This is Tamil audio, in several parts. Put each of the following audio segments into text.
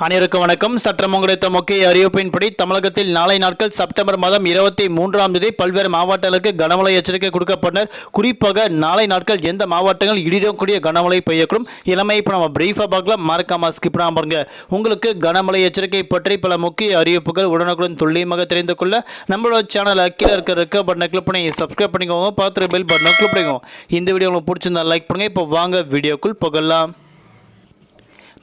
அனைவருக்கும் வணக்கம். சட்டம் கிடைத்த முக்கிய அறிவிப்பின்படி தமிழகத்தில் நாளை நாட்கள் செப்டம்பர் மாதம் இருபத்தி மூன்றாம் தேதி பல்வேறு மாவட்டங்களுக்கு கனமழை எச்சரிக்கை கொடுக்கப்பட்டனர். குறிப்பாக நாளை நாட்கள் எந்த மாவட்டங்கள் இடிடக்கூடிய கனமழை பெய்யக்கூடும். இளமை இப்போ நம்ம பிரீஃபாக பார்க்கலாம். மறக்காம ஸ்கிப் பண்ணாம பாருங்க. உங்களுக்கு கனமழை எச்சரிக்கை பற்றி பல முக்கிய அறிவிப்புகள் உடனுக்குடன் துல்லியமாக தெரிந்து கொள்ள நம்மளோட சேனல் கீழே இருக்க பட்டனை கிளிக் பண்ணி சப்ஸ்கிரைப் பண்ணிக்கோங்க. பார்த்துட்டு பெல் பட்டனை கிளிக் பண்ணிக்கோங்க. இந்த வீடியோ உங்களுக்கு பிடிச்சிருந்தா லைக் பண்ணுங்க. இப்போ வாங்க வீடியோக்குள் புகழலாம்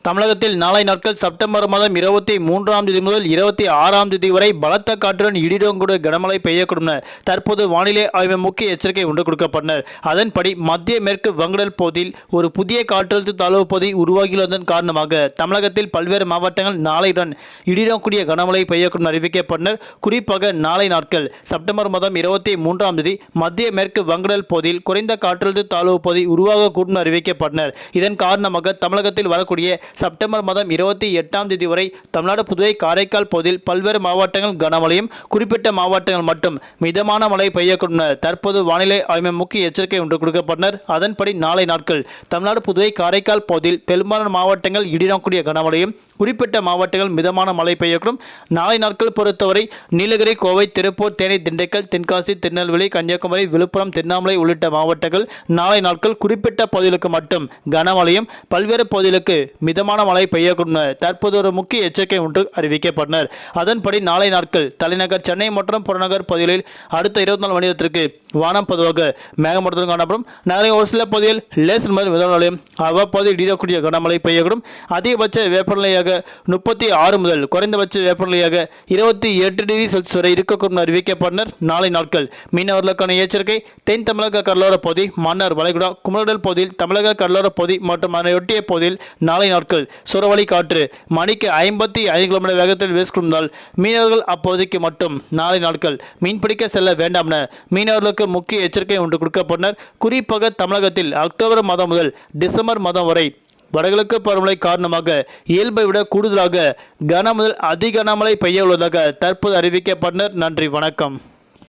தமிழகத்தில் நாளை நாட்கள் செப்டம்பர் மாதம் இருபத்தி மூன்றாம் தேதி முதல் இருபத்தி ஆறாம் தேதி வரை பலத்த காற்றுடன் இடிடோங்கூட கனமழை பெய்யக்கூடும் தற்போது வானிலை ஆய்வு முக்கிய எச்சரிக்கை ஒன்று கொடுக்கப்பட்டனர். அதன்படி மத்திய மேற்கு வங்கடல் பகுதியில் ஒரு புதிய காற்றழுத்த தாழ்வு பகுதி உருவாகியுள்ளதன் காரணமாக தமிழகத்தில் பல்வேறு மாவட்டங்கள் நாளையுடன் இடிடக்கூடிய கனமழை பெய்யக்கூடும் அறிவிக்கப்பட்டனர். குறிப்பாக நாளை நாட்கள் செப்டம்பர் மாதம் இருபத்தி மூன்றாம் தேதி மத்திய மேற்கு வங்கடல் பகுதியில் குறைந்த காற்றழுத்த தாழ்வு பகுதி உருவாகக்கூடும் அறிவிக்கப்பட்டனர். இதன் காரணமாக தமிழகத்தில் வரக்கூடிய செப்டம்பர் மாதம் இருபத்தி எட்டாம் தேதி வரை தமிழ்நாடு புதுவை காரைக்கால் பகுதியில் பல்வேறு மாவட்டங்கள் கனமழையும் குறிப்பிட்ட மாவட்டங்கள் மட்டும் மிதமான மழை பெய்யக்கூடும் என தற்போது வானிலை ஆய்வு முக்கிய எச்சரிக்கை ஒன்று கொடுக்கப்பட்டனர். அதன்படி நாளை நாட்கள் தமிழ்நாடு புதுவை காரைக்கால் பகுதியில் பெரும்பாலான மாவட்டங்கள் இடிடக்கூடிய கனமழையும் குறிப்பிட்ட மாவட்டங்கள் மிதமான மழை பெய்யக்கூடும். நாளை நாட்கள் பொறுத்தவரை நீலகிரி கோவை திருப்பூர் தேனி திண்டுக்கல் தென்காசி திருநெல்வேலி கன்னியாகுமரி விழுப்புரம் திருவண்ணாமலை உள்ளிட்ட மாவட்டங்கள் நாளை நாட்கள் குறிப்பிட்ட பகுதிகளுக்கு மட்டும் கனமழையும் பல்வேறு பகுதிகளுக்கு மிதமான மழை பெய்யக்கூடும். தற்போது ஒரு முக்கிய எச்சரிக்கை ஒன்று அறிவிக்கப்பட்டனர். அதன்படி நாளை நாட்கள் தலைநகர் சென்னை மற்றும் புறநகர் பகுதிகளில் அடுத்த இருபத்தி நாலு மணி நேரத்திற்கு வானம் பொதுவாக மேகமூட்டத்துடன் காணப்படும். நகரின் ஒரு சில பகுதியில் லேசர் முதல் மிதமலையும் அவ்வப்போது இடியக்கூடிய கனமழை பெய்யக்கூடும். அதிகபட்ச வெப்பநிலையாக முப்பத்தி ஆறு முதல் குறைந்தபட்ச வெப்பநிலையாக இருபத்தி எட்டு டிகிரி செல்சியஸ் வரை இருக்கக்கூடும் அறிவிக்கப்பட்டனர். நாளை நாட்கள் மீனவர்களுக்கான எச்சரிக்கை. தென் தமிழக கடலோர பகுதி மன்னார் வளைகுடா குமரடல் பகுதியில் தமிழக கடலோர பகுதி மற்றும் அதனையொட்டிய பகுதியில் நாளை நாட்கள் சுறவழி காற்று மணிக்கு ஐம்பத்தி ஐந்து கிலோமீட்டர் வேகத்தில் வீசிக்கொண்டால் மீனவர்கள் அப்போதைக்கு மட்டும் நாளை நாட்கள் மீன்பிடிக்க செல்ல வேண்டாம் என மீனவர்களுக்கு முக்கிய எச்சரிக்கை ஒன்று கொடுக்கப்பட்டனர். குறிப்பாக தமிழகத்தில் அக்டோபர் மாதம் முதல் டிசம்பர் மாதம் வரை வடகிழக்கு பருவமழை காரணமாக இயல்பை விட கூடுதலாக கன முதல் அதிக கனமழை பெய்ய உள்ளதாக தற்போது அறிவிக்கப்பட்டனர். நன்றி வணக்கம்.